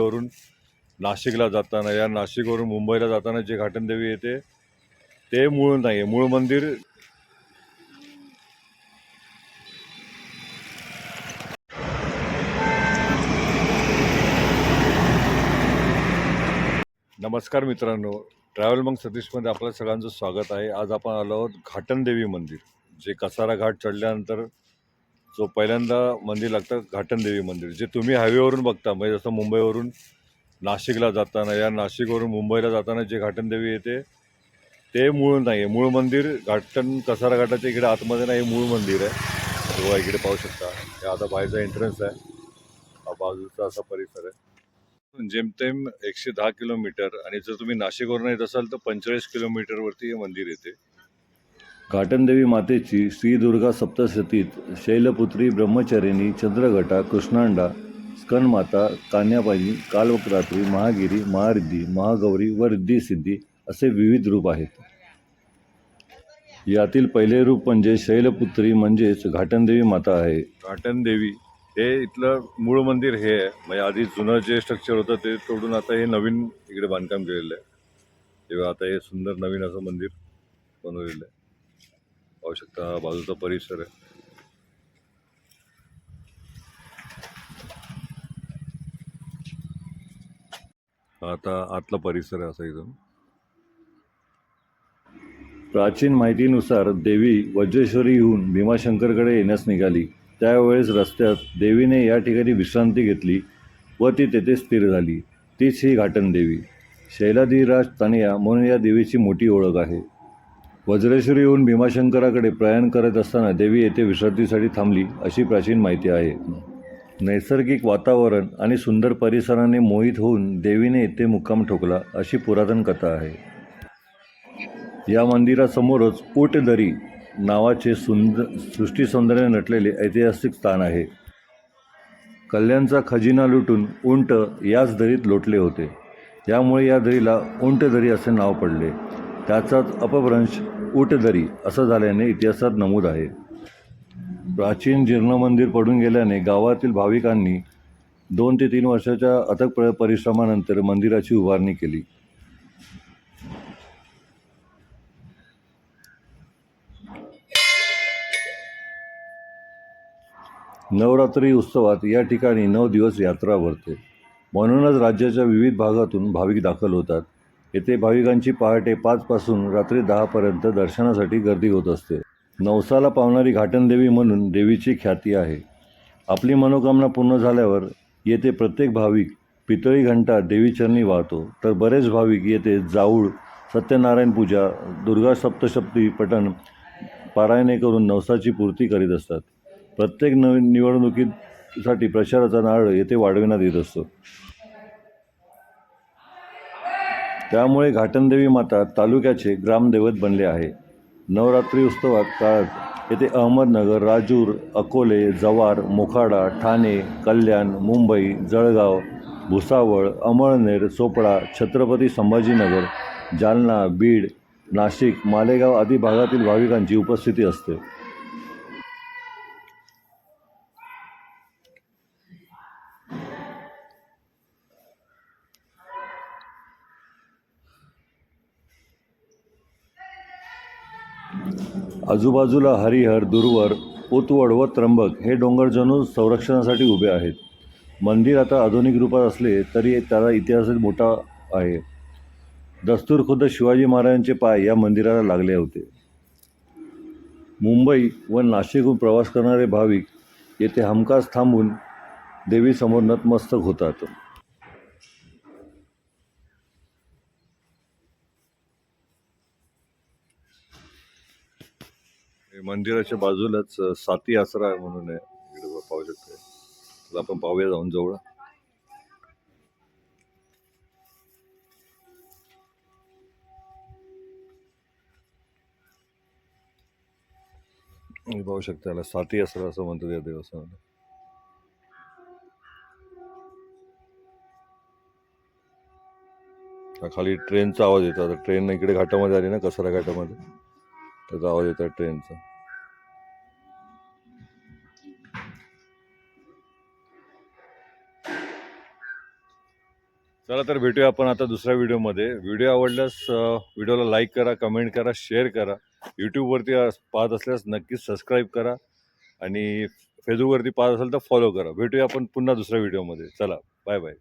वरून नाशिकला जाताना या नाशिकवरून मुंबईला जाताना जे घाटनदेवी येते ते मूळ नाही आहे मूळ मंदिर नमस्कार मित्रांनो. ट्रॅव्हल मग सतीशमध्ये आपल्या सगळ्यांचं स्वागत आहे. आज आपण आलो आहोत घाटनदेवी मंदिर जे कसारा घाट चढल्यानंतर जो पहिल्यांदा मंदिर लागतं घाटनदेवी मंदिर जे तुम्ही हायवेवरून बघता म्हणजे जसं मुंबईवरून नाशिकला जाताना या नाशिकवरून मुंबईला जाताना जे घाटनदेवी येते ते मूळ नाही आहे मूळ मंदिर घाटन कसारा घाटाच्या इकडे आतमध्ये नाही मूळ मंदिर आहे. तेव्हा इकडे पाहू शकता. हे आता बाहेरचा एंट्रन्स आहे. हा बाजूचा असा परिसर आहे. जेमतेम एकशे दहा किलोमीटर आणि जर तुम्ही नाशिकवरून येत असाल तर पंचेचाळीस किलोमीटरवरती हे मंदिर येते. घाटनदेवी मातेची श्री दुर्गा सप्तशतीत शैलपुत्री ब्रह्मचारिणी चंद्रघटा कृष्णांडा स्कनमाता कान्याबाई कालवक्रात्री महागिरी महारिद्धी महागौरी व सिद्धी असे विविध रूप आहेत. यातील पहिले रूप म्हणजे शैलपुत्री म्हणजेच घाटनदेवी माता आहे. घाटनदेवी हे इथलं मूळ मंदिर हे आहे. म्हणजे आधी जुनं जे स्ट्रक्चर होतं ते तोडून आता हे नवीन इकडे बांधकाम केलेलं आहे. तेव्हा आता हे सुंदर नवीन असं मंदिर बनवलेलं आहे. पाहू शकता बाजूचा परिसर आहे. आता आतला परिसर आहे असा इथून. प्राचीन माहितीनुसार देवी वज्रेश्वरीहून भीमाशंकरकडे येण्यास निघाली. त्यावेळेस रस्त्यात देवीने या ठिकाणी विश्रांती घेतली व ती तेथे स्थिर झाली. तीच ही घाटन देवी शैलाधिराज तानिया म्हणून या देवीची मोठी ओळख आहे. वज्रेश्वरीहून भीमाशंकराकडे प्रयाण करत असताना देवी येथे विश्रांतीसाठी थांबली अशी प्राचीन माहिती आहे. नैसर्गिक वातावरण आणि सुंदर परिसराने मोहित होऊन देवीने येथे मुक्काम ठोकला अशी पुरातन कथा आहे. या मंदिरासमोरच ऊटदरी नावाचे सुंदर सृष्टी नटलेले ऐतिहासिक स्थान आहे. कल्याणचा खजिना लुटून उंट याच दरीत लोटले होते. यामुळे या दरीला उंटदरी असे नाव पडले. त्याचाच अपभ्रंश ऊटदरी असं झाल्याने इतिहासात नमूद आहे. प्राचीन जीर्ण मंदिर पडून गेल्याने गावातील भाविकांनी दोन ते तीन वर्षाच्या अथक प्र परिश्रमानंतर मंदिराची उभारणी केली. नवरात्री उत्सवात या ठिकाणी नऊ दिवस यात्रा भरते. म्हणूनच राज्याच्या विविध भागातून भाविक दाखल होतात. येथे भाविकांची पहाटे पाचपासून रात्री दहापर्यंत दर्शनासाठी गर्दी होत असते. नवसाला पावणारी घाटनदेवी म्हणून देवीची ख्याती आहे. आपली मनोकामना पूर्ण झाल्यावर येथे प्रत्येक भाविक पितळी घंटा देवीचरणी वाहतो. तर बरेच भाविक येथे जाऊळ सत्यनारायण पूजा दुर्गा सप्तशप्ती पठण पारायणे करून नवसाची पूर्ती करीत असतात. प्रत्येक नवीन निवडणुकीसाठी प्रचाराचा नारळ येथे वाढविण्यात येत असतो. त्यामुळे घाटनदेवी माता तालुक्याचे ग्रामदैवत बनले आहे. नवरात्री उत्सवात काळात येथे अहमदनगर राजूर अकोले जव्हार मोखाडा ठाणे कल्याण मुंबई जळगाव भुसावळ अमळनेर चोपडा छत्रपती संभाजीनगर जालना बीड नाशिक मालेगाव आदी भागातील भाविकांची उपस्थिती असते. आजूबाजूला हरिहर दुर्वर उतवड व त्र्यंबक हे डोंगर जणू संरक्षणासाठी उभे आहेत. मंदिर आता आधुनिक रूपात असले तरी त्याला इतिहास मोठा आहे. दस्तूर खुद्द शिवाजी महाराजांचे पाय या मंदिराला लागले होते. मुंबई व नाशिकहून प्रवास करणारे भाविक येथे हमखास थांबून देवीसमोर नतमस्तक होतात. मंदिराच्या बाजूलाच साती आसरा म्हणून आहे. इकडे पाहू शकतो. आपण पाहूया जाऊन जवळ. पाहू शकता याला साती आसरा असं म्हणतात या देवस्थानाला. खाली ट्रेनचा आवाज येतो. आता ट्रेन इकडे घाटामध्ये आली ना कसरा घाटामध्ये? त्याचा आवाज येतो ट्रेनचा चला तर भेटूया आपण आता दुसऱ्या व्हिडिओमध्ये. व्हिडिओ आवडल्यास व्हिडिओला लाईक करा कमेंट करा शेअर करा. यूट्यूबवरती पाहत असल्यास नक्कीच सबस्क्राईब करा आणि फेसबुकवरती पाहत असाल तर फॉलो करा. भेटूया आपण पुन्हा दुसऱ्या व्हिडिओमध्ये. चला बाय बाय